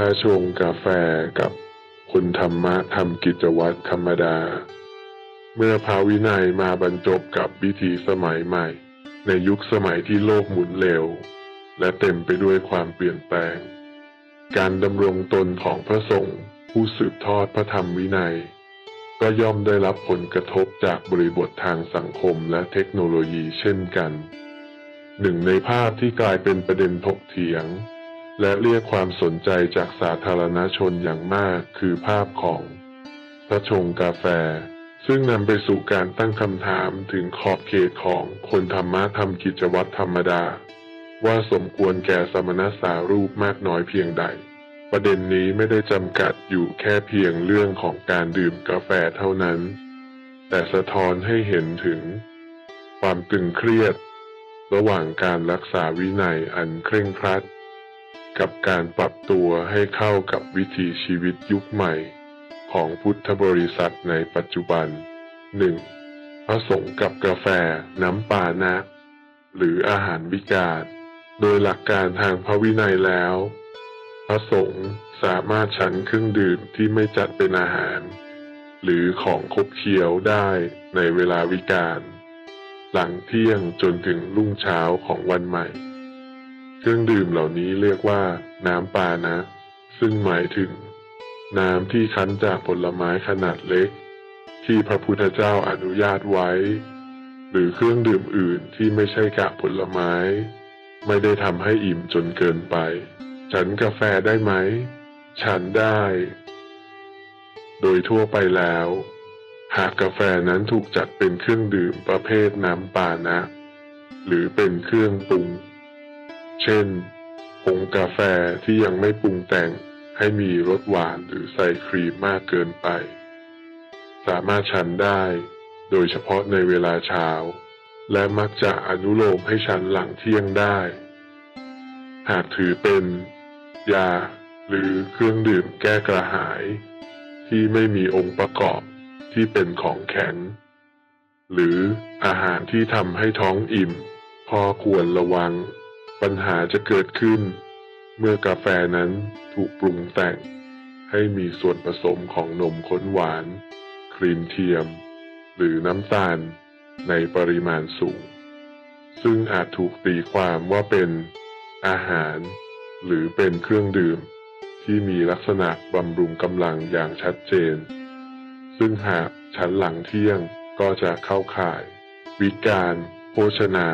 ถ้าชงกาแฟกับคนธรรมะทำกิจวัตรธรรมดา เมื่อพระวินัยมาบรรจบกับวิถีสมัยใหม่ ในยุคสมัยที่โลกหมุนเร็ว และเต็มไปด้วยความเปลี่ยนแปลง การดำรงตนของพระสงฆ์ผู้สืบทอดพระธรรมวินัย ก็ย่อมได้รับผลกระทบจากบริบททางสังคมและเทคโนโลยีเช่นกัน หนึ่งในภาพที่กลายเป็นประเด็นถกเถียง และเรียกความสนใจจากสาธารณชนอย่างมากคือภาพของพระชงกาแฟ ซึ่งนำไปสู่การตั้งคำถามถึงขอบเขตของคนธรรมะทำกิจวัตรธรรมดา ว่าสมควรแก่สมณสารูปมากน้อยเพียงใด ประเด็นนี้ไม่ได้จำกัดอยู่แค่เพียงเรื่องของการดื่มกาแฟเท่านั้น แต่สะท้อนให้เห็นถึง ความตึงเครียด ระหว่างการรักษาวินัยอันเคร่งครัด กับการปรับตัวให้เข้ากับวิถีชีวิตยุคใหม่ ของพุทธบริษัทในปัจจุบัน 1. พระสงฆ์กับกาแฟน้ำปานะ หรืออาหารวิกาลโดยหลักการทางพระวินัยแล้ว พระสงฆ์สามารถฉันเครื่องดื่มที่ไม่จัดเป็นอาหาร หรือของคบเคี้ยวได้ในเวลาวิกาลหลังเที่ยงจนถึงรุ่งเช้าของวันใหม่ เครื่องดื่มเหล่านี้เรียกว่า น้ำปานะ ซึ่งหมายถึง น้ำที่คั้นจากผลไม้ขนาดเล็ก ที่พระพุทธเจ้าอนุญาตไว้ หรือเครื่องดื่มอื่นที่ไม่ใช่กากผลไม้ ไม่ได้ทำให้อิ่มจนเกินไป ฉันกาแฟได้ไหม ฉันได้ โดยทั่วไปแล้ว หากกาแฟนั้นถูกจัดเป็นเครื่องดื่มประเภทน้ำปานะ หรือเป็นเครื่องปรุง เช่น ผงกาแฟที่ยังไม่ปรุงแต่งให้มีรสหวานหรือใส่ครีมมากเกินไป สามารถฉันได้ โดยเฉพาะในเวลาเช้า และมักจะอนุโลมให้ฉันหลังเที่ยงได้ หากถือเป็น ยาหรือเครื่องดื่มแก้กระหาย ที่ไม่มีองค์ประกอบที่เป็นของแข็ง หรืออาหารที่ทำให้ท้องอิ่มพอควรระวัง ปัญหาจะเกิดขึ้น เมื่อกาแฟนั้นถูกปรุงแต่ง ให้มีส่วนผสมของนมข้นหวาน ครีมเทียม หรือน้ำตาลในปริมาณสูง ซึ่งอาจถูกตีความว่าเป็นอาหาร หรือเป็นเครื่องดื่ม ที่มีลักษณะบำรุงกำลังอย่างชัดเจน ซึ่งหากฉันหลังเที่ยงก็จะเข้าข่าย วิการ โภชนา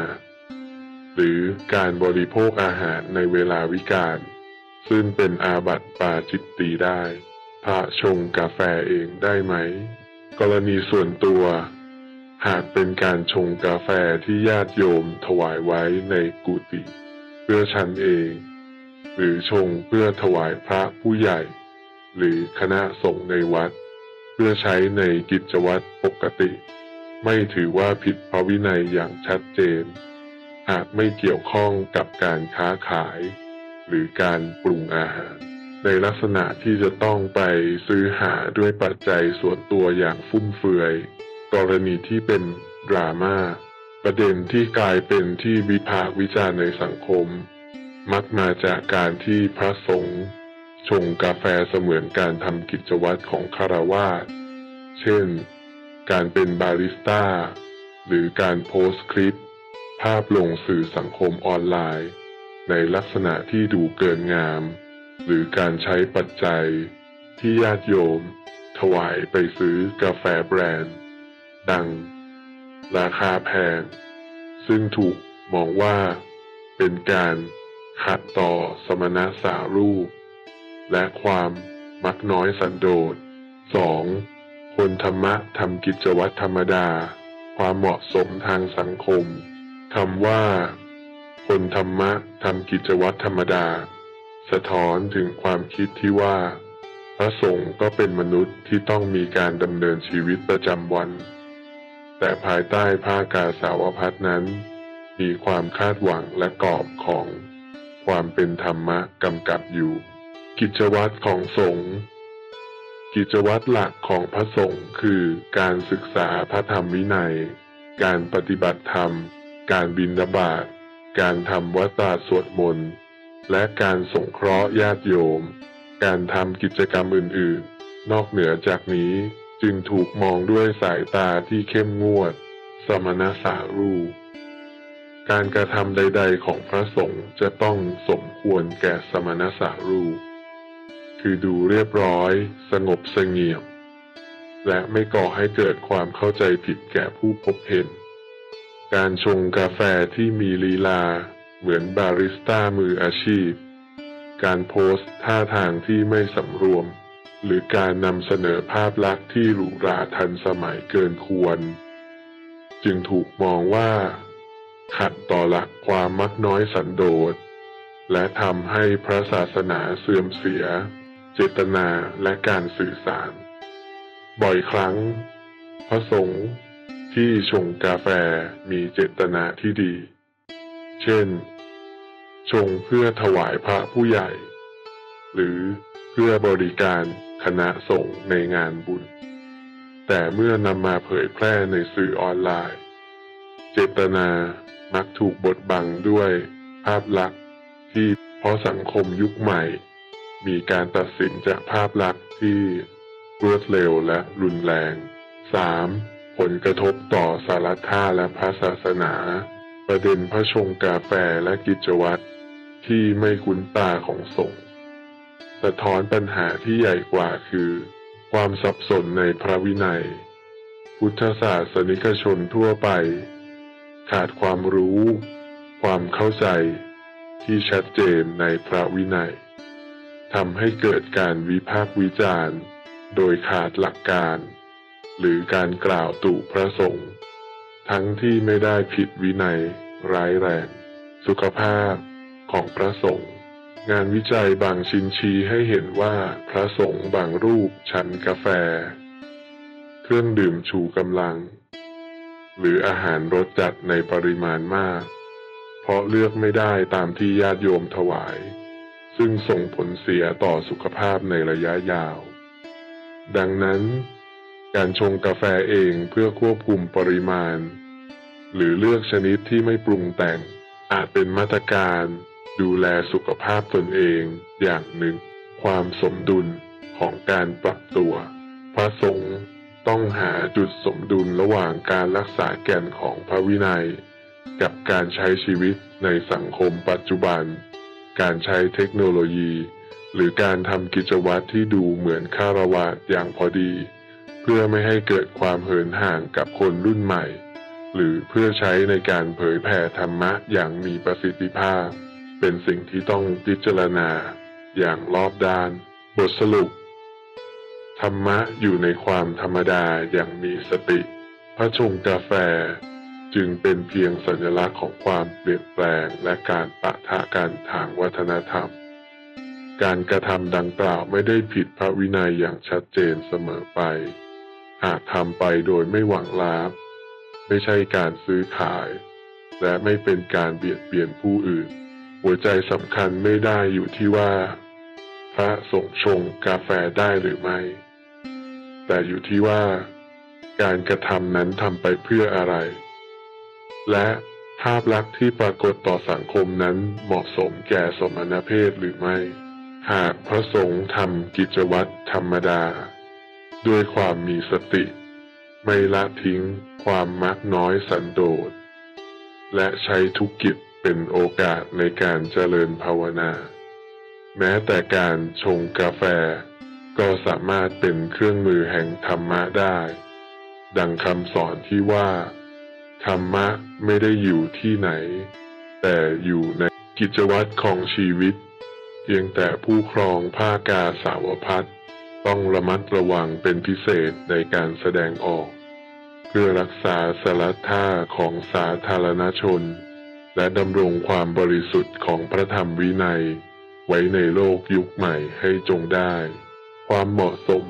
หรือการบริโภคอาหารในเวลาวิการซึ่งเป็นอาบัติปาจิตตีได้ พระชงกาแฟเองได้ไหม กรณีส่วนตัว หากเป็นการชงกาแฟที่ญาติโยมถวายไว้ในกุฏิเพื่อฉันเอง หรือชงเพื่อถวายพระผู้ใหญ่ หรือคณะสงฆ์ในวัด เพื่อใช้ในกิจวัตรปกติ ไม่ถือว่าผิดพระวินัยอย่างชัดเจน หากไม่เกี่ยวข้องกับการค้าขาย หรือการปรุงอาหาร ในลักษณะที่จะต้องไปซื้อหาด้วยปัจจัยส่วนตัวอย่างฟุ่มเฟือย กรณีที่เป็นดราม่าประเด็นที่กลายเป็นที่วิพากษ์วิจารณ์ในสังคม มักมาจากการที่พระสงฆ์ชงกาแฟเสมือนการทำกิจวัตรของคารวาสเช่น การเป็นบาริสต้า หรือการโพสต์คลิป ภาพลงสื่อสังคมออนไลน์ ในลักษณะที่ดูเกินงาม หรือการใช้ปัจจัย ที่ญาติโยม ถวายไปซื้อกาแฟแบรนด์ ดัง ราคาแพง ซึ่งถูกมองว่า เป็นการขัดต่อสมณสารูป และความมักน้อยสันโดษ 2. คนธรรมะทำกิจวัตรธรรมดา ความเหมาะสมทางสังคม คำว่า คนธรรมะทำกิจวัตรธรรมดา สะท้อนถึงความคิดที่ว่า พระสงฆ์ก็เป็นมนุษย์ที่ต้องมีการดำเนินชีวิตประจำวัน แต่ภายใต้ผ้ากาสาวพัดนั้น มีความคาดหวังและกรอบของความเป็นธรรมะกำกับอยู่ กิจวัตรของสงฆ์กิจวัตรหลักของพระสงฆ์คือการศึกษาพระธรรมวินัย การปฏิบัติธรรม การบิณฑบาตการทำวัตาสวดมนต์และการสงเคราะห์ญาติโยม การทำกิจกรรมอื่นๆ นอกเหนือจากนี้จึงถูกมองด้วยสายตาที่เข้มงวด สมณสารู การกระทำใด ๆ ของพระสงฆ์จะต้องสมควรแก่สมณสารู คือดูเรียบร้อย สงบเสงี่ยม และไม่ก่อให้เกิดความเข้าใจผิดแก่ผู้พบเห็น การชงกาแฟที่มีลีลา เหมือนบาริสต้ามืออาชีพ การโพสต์ท่าทางที่ไม่สำรวม หรือการนำเสนอภาพลักษณ์ที่หรูหราทันสมัยเกินควร จึงถูกมองว่า ขัดต่อหลักความมักน้อยสันโดษ และทำให้พระศาสนาเสื่อมเสีย เจตนาและการสื่อสาร บ่อยครั้ง พระสงฆ์ ที่ชงกาแฟมีเจตนาที่ดี เช่น ชงเพื่อถวายพระผู้ใหญ่ หรือเพื่อบริการคณะสงฆ์ในงานบุญ แต่เมื่อนำมาเผยแพร่ในสื่อออนไลน์ เจตนามักถูกบดบังด้วยภาพลักษณ์ที่เพราะสังคมยุคใหม่ มีการตัดสินจากภาพลักษณ์ที่รวดเร็วและรุนแรง 3. ผลกระทบต่อสารท่าและพระศาสนา ประเด็นพระชงกาแฟและกิจวัตรที่ไม่คุ้นตาของสงฆ์สะท้อนปัญหาที่ใหญ่กว่าคือ ความสับสนในพระวินัย พุทธศาสนิกชนทั่วไป ขาดความรู้ ความเข้าใจที่ชัดเจนในพระวินัยทำให้เกิดการวิพากษ์วิจารณ์ โดยขาดหลักการ หรือการกล่าวตู่พระสงฆ์ทั้งที่ไม่ได้ผิดวินัย ร้ายแรง สุขภาพของพระสงฆ์งานวิจัยบางชิ้นชี้ให้เห็นว่าพระสงฆ์บางรูปฉันกาแฟ เครื่องดื่มชูกำลัง หรืออาหารรสจัดในปริมาณมาก เพราะเลือกไม่ได้ตามที่ญาติโยมถวาย ซึ่งส่งผลเสียต่อสุขภาพในระยะยาว ดังนั้น การชงกาแฟเองเพื่อควบคุมปริมาณ หรือเลือกชนิดที่ไม่ปรุงแต่ง อาจเป็นมาตรการดูแลสุขภาพตนเองอย่างหนึ่ง ความสมดุลของการปรับตัว พระสงฆ์ต้องหาจุดสมดุลระหว่างการรักษาแก่นของพระวินัย กับการใช้ชีวิตในสังคมปัจจุบัน การใช้เทคโนโลยี หรือการทำกิจวัตรที่ดูเหมือนคารวะอย่างพอดี เพื่อไม่ให้เกิดความเหินห่างกับคนรุ่นใหม่ หรือเพื่อใช้ในการเผยแผ่ธรรมะอย่างมีประสิทธิภาพ เป็นสิ่งที่ต้องพิจารณา อย่างรอบด้าน บทสรุป ธรรมะอยู่ในความธรรมดาอย่างมีสติ พระชงกาแฟ จึงเป็นเพียงสัญลักษณ์ของความเปลี่ยนแปลงและการปะทะกันทางวัฒนธรรม การกระทำดังกล่าวไม่ได้ผิดพระวินัยอย่างชัดเจนเสมอไป หากทำไปโดยไม่หวังลาบไม่ใช่การซื้อขาย และไม่เป็นการเบียดเบียนผู้อื่น หัวใจสำคัญไม่ได้อยู่ที่ว่า พระสงฆ์ชงกาแฟได้หรือไม่ แต่อยู่ที่ว่า การกระทำนั้นทำไปเพื่ออะไร และภาพลักษณ์ที่ปรากฏต่อสังคมนั้นเหมาะสมแก่สมณเพศหรือไม่ หากพระสงฆ์ทำกิจวัตรธรรมดา ด้วยความมีสติ ไม่ละทิ้งความมักน้อยสันโดษ และใช้ทุกกิจเป็นโอกาสในการเจริญภาวนา แม้แต่การชงกาแฟ ก็สามารถเป็นเครื่องมือแห่งธรรมะได้ ดังคำสอนที่ว่า ธรรมะไม่ได้อยู่ที่ไหน แต่อยู่ในกิจวัตรของชีวิต เพียงแต่ผู้ครองผ้ากาสาวพัด ต้องระมัดระวังเป็นพิเศษในการแสดงออก เพื่อรักษาสลัท่าของสาธารณชน และดำรงความบริสุทธิ์ของพระธรรมวินัย ไว้ในโลกยุคใหม่ให้จงได้ ความเหมาะสม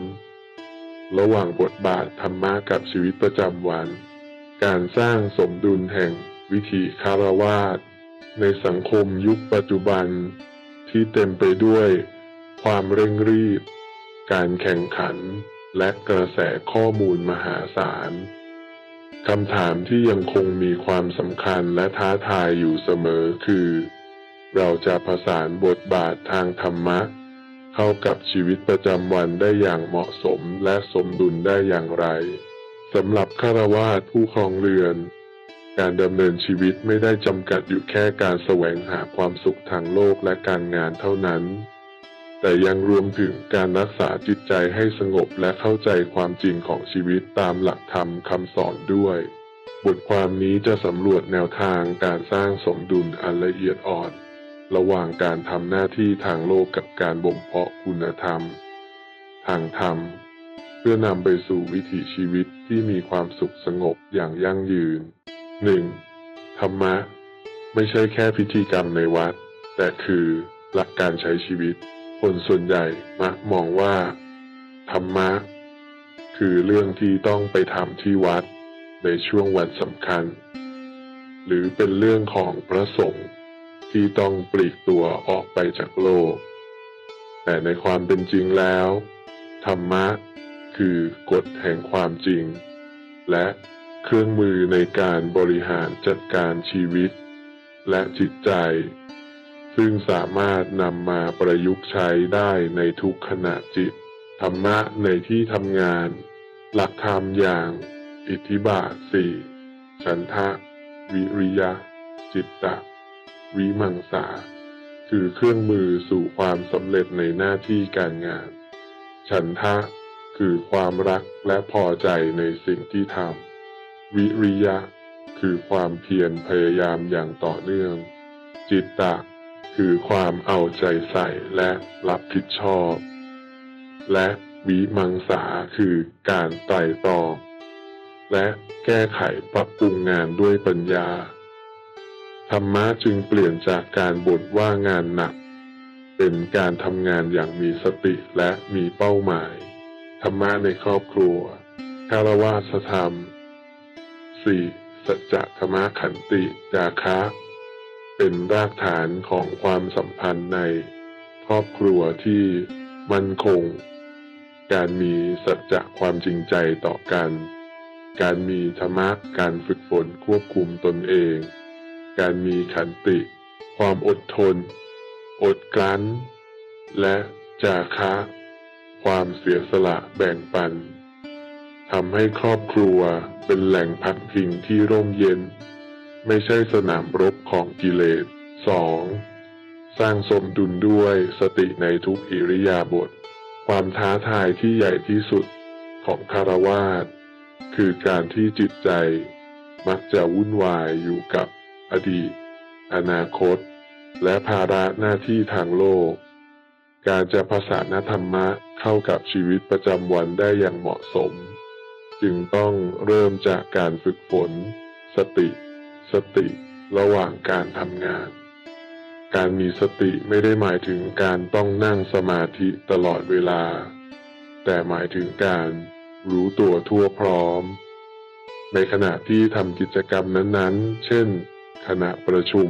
ระหว่างบทบาทธรรมะกับชีวิตประจำวัน การสร้างสมดุลแห่งวิถีคารวาสในสังคมยุคปัจจุบันที่เต็มไปด้วยความเร่งรีบ การแข่งขัน และกระแสข้อมูลมหาศาลคำถามที่ยังคงมีความสำคัญและท้าทายอยู่เสมอคือ เราจะผสานบทบาททางธรรมะ เข้ากับชีวิตประจำวันได้อย่างเหมาะสมและสมดุลได้อย่างไรสำหรับฆราวาสผู้ครองเรือน การดำเนินชีวิตไม่ได้จำกัดอยู่แค่การแสวงหาความสุขทางโลกและการงานเท่านั้น แต่ยังรวมถึงการรักษาจิตใจให้สงบและเข้าใจความจริงของชีวิตตามหลักธรรมคำสอนด้วย บทความนี้จะสำรวจแนวทางการสร้างสมดุลอันละเอียดอ่อน ระหว่างการทำหน้าที่ทางโลกกับการบ่มเพาะคุณธรรม ทางธรรม เพื่อนำไปสู่วิถีชีวิตที่มีความสุขสงบอย่างยั่งยืน 1. ธรรมะ ไม่ใช่แค่พิธีกรรมในวัด แต่คือหลักการใช้ชีวิต คนส่วนใหญ่มักมองว่า ธรรมะ คือเรื่องที่ต้องไปทำที่วัดในช่วงวันสำคัญ หรือเป็นเรื่องของพระสงฆ์ที่ต้องปลีกตัวออกไปจากโลก แต่ในความเป็นจริงแล้ว ธรรมะคือกฎแห่งความจริง และเครื่องมือในการบริหารจัดการชีวิต และจิตใจ ซึ่งสามารถนำมาประยุกต์ใช้ได้ในทุกขณะจิต ธรรมะในที่ทำงาน หลักธรรมอย่าง อิทธิบาทสี่ฉันทะ วิริยะ จิตตะ วิมังสา คือเครื่องมือสู่ความสำเร็จในหน้าที่การงาน ฉันทะคือความรักและพอใจในสิ่งที่ทำ วิริยะ คือความเพียรพยายามอย่างต่อเนื่อง จิตตะ คือความเอาใจใส่และรับผิดชอบ และวิมังสาคือการไต่ตองและแก้ไขปรับปรุงงานด้วยปัญญา ธรรมะจึงเปลี่ยนจากการบ่นว่างานหนัก เป็นการทำงานอย่างมีสติและมีเป้าหมาย ธรรมะในครอบครัวคารวาสธรรม 4. สัจธรรมะขันติจาคะ เป็นรากฐานของความสัมพันธ์ในครอบครัวที่มั่นคง การมีสัจจะความจริงใจต่อกัน การมีธรรมะการฝึกฝนควบคุมตนเอง การมีขันติ ความอดทน อดกลั้น และจาคะ ความเสียสละแบ่งปันทำให้ครอบครัวเป็นแหล่งพักพิงที่ร่มเย็น ไม่ใช่สนามรบของกิเลส 2. สร้างสมดุลด้วยสติในทุกอิริยาบถความท้าทายที่ใหญ่ที่สุดของคารวาสคือการที่จิตใจ มักจะวุ่นวายอยู่กับอดีต อนาคต และภาระหน้าที่ทางโลก การจะผสานธรรมะเข้ากับชีวิตประจำวันได้อย่างเหมาะสม จึงต้องเริ่มจากการฝึกฝน สติ สติระหว่างการทำงาน การมีสติไม่ได้หมายถึงการต้องนั่งสมาธิตลอดเวลา แต่หมายถึงการรู้ตัวทั่วพร้อม ในขณะที่ทำกิจกรรมนั้นๆ เช่น ขณะประชุม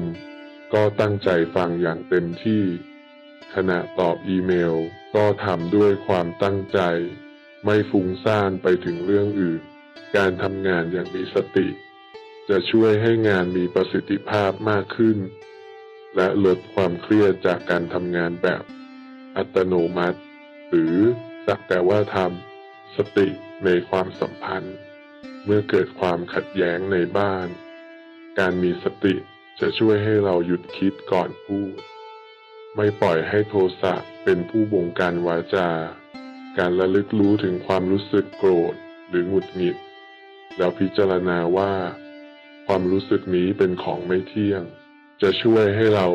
ก็ตั้งใจฟังอย่างเต็มที่ ขณะตอบอีเมลก็ทำด้วยความตั้งใจ ไม่ฟุ้งซ่านไปถึงเรื่องอื่น การทำงานอย่างมีสติ จะช่วยให้งานมีประสิทธิภาพมากขึ้น และลดความเครียดจากการทำงานแบบอัตโนมัติ หรือสักแต่ว่าทำสติในความสัมพันธ์ เมื่อเกิดความขัดแย้งในบ้าน การมีสติจะช่วยให้เราหยุดคิดก่อนพูด ไม่ปล่อยให้โทสะเป็นผู้บงการวาจา การระลึกรู้ถึงความรู้สึกโกรธหรือหงุดหงิด แล้วพิจารณาว่า ความรู้สึกนี้เป็นของไม่เที่ยง จะช่วยให้เรา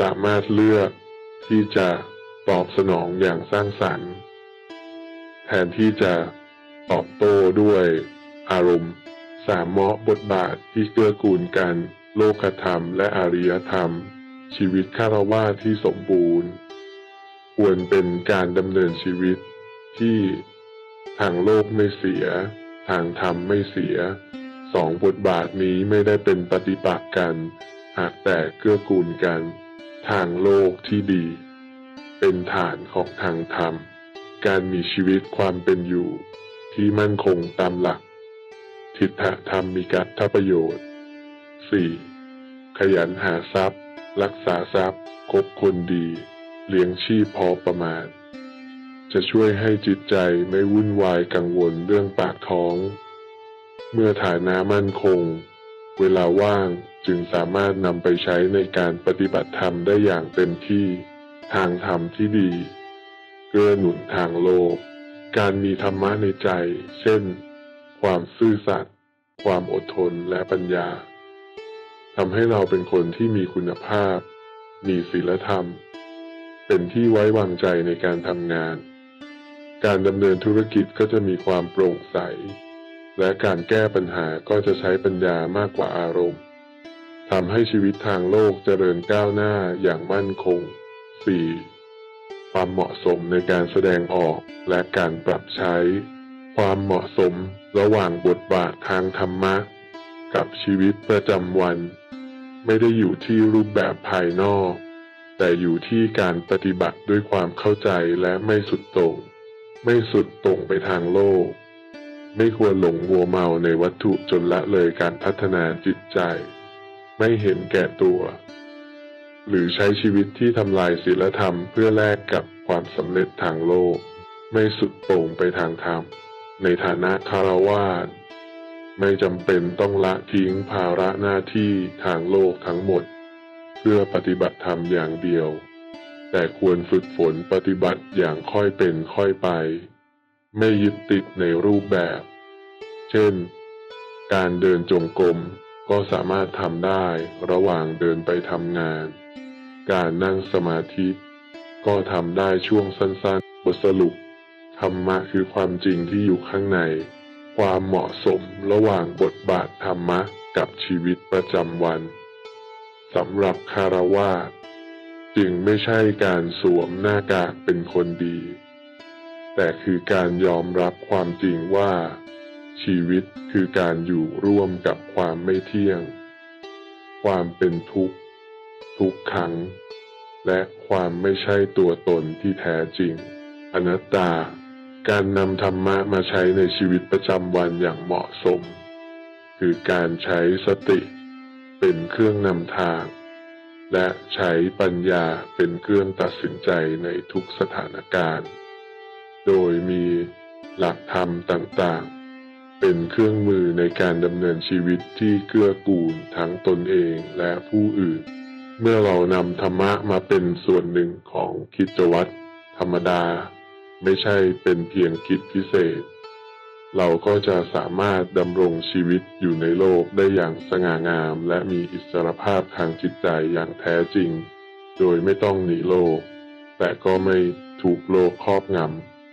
สามารถเลือกที่จะตอบสนองอย่างสร้างสรรค์ แทนที่จะตอบโต้ด้วยอารมณ์ สามเมาะบทบาทที่เกื้อกูลกัน โลกธรรมและอริยธรรม ชีวิตคารวาสที่สมบูรณ์ ควรเป็นการดำเนินชีวิตที่ทางโลกไม่เสีย ทางธรรมไม่เสีย สองบทบาทนี้ไม่ได้เป็นปฏิปักษ์กัน หากแต่เกื้อกูลกัน ทางโลกที่ดี เป็นฐานของทางธรรม การมีชีวิตความเป็นอยู่ ที่มั่นคงตามหลัก ทิฏฐธรรมมีกัตถประโยชน์ 4. ขยันหาทรัพย์ รักษาทรัพย์คบคนดี เลี้ยงชีพพอประมาณ จะช่วยให้จิตใจไม่วุ่นวายกังวลเรื่องปากท้อง เมื่อฐานะมั่นคง เวลาว่างจึงสามารถนำไปใช้ในการปฏิบัติธรรมได้อย่างเต็มที่ ทางธรรมที่ดี เกื้อหนุนทางโลก การมีธรรมะในใจ เช่น ความซื่อสัตย์ความอดทนและปัญญาทำให้เราเป็นคนที่มีคุณภาพ มีศีลธรรม เป็นที่ไว้วางใจในการทำงาน การดำเนินธุรกิจก็จะมีความโปร่งใส และการแก้ปัญหาก็จะใช้ปัญญามากกว่าอารมณ์ทำให้ชีวิตทางโลกเจริญก้าวหน้าอย่างมั่นคง 4. ความเหมาะสมในการแสดงออกและการปรับใช้ ความเหมาะสมระหว่างบทบาททางธรรมะ กับชีวิตประจำวัน ไม่ได้อยู่ที่รูปแบบภายนอก แต่อยู่ที่การปฏิบัติด้วยความเข้าใจและไม่สุดต่งไม่สุดต่งไปทางโลก ไม่ควรหลงมัวเมาในวัตถุจนละเลยการพัฒนาจิตใจ ไม่เห็นแก่ตัว หรือใช้ชีวิตที่ทำลายศีลธรรมเพื่อแลกกับความสำเร็จทางโลก ไม่สุดโต่งไปทางธรรม ในฐานะคารวาสไม่จำเป็นต้องละทิ้งภาระหน้าที่ทางโลกทั้งหมด เพื่อปฏิบัติธรรมอย่างเดียว แต่ควรฝึกฝนปฏิบัติอย่างค่อยเป็นค่อยไป ไม่ยึดติดในรูปแบบ เช่น การเดินจงกรมก็สามารถทำได้ระหว่างเดินไปทำงาน การนั่งสมาธิก็ทำได้ช่วงสั้นๆ บทสรุปธรรมะคือความจริงที่อยู่ข้างใน ความเหมาะสมระหว่างบทบาทธรรมะกับชีวิตประจำวันสำหรับคารวาสจึงไม่ใช่การสวมหน้ากากเป็นคนดี แต่คือการยอมรับความจริงว่า ชีวิตคือการอยู่ร่วมกับความไม่เที่ยง ความเป็นทุกข์ ทุกขัง และความไม่ใช่ตัวตนที่แท้จริง อนัตตา การนำธรรมะมาใช้ในชีวิตประจำวันอย่างเหมาะสม คือการใช้สติ เป็นเครื่องนำทางและใช้ปัญญาเป็นเครื่องตัดสินใจในทุกสถานการณ์ โดยมีหลักธรรมต่างๆ เป็นเครื่องมือในการดำเนินชีวิตที่เกื้อกูลทั้งตนเองและผู้อื่น เมื่อเรานำธรรมะมาเป็นส่วนหนึ่งของกิจวัตรธรรมดา ไม่ใช่เป็นเพียงกิจพิเศษ เราก็จะสามารถดำรงชีวิตอยู่ในโลกได้อย่างสง่างาม และมีอิสรภาพทางจิตใจอย่างแท้จริง โดยไม่ต้องหนีโลก แต่ก็ไม่ถูกโลกครอบงำ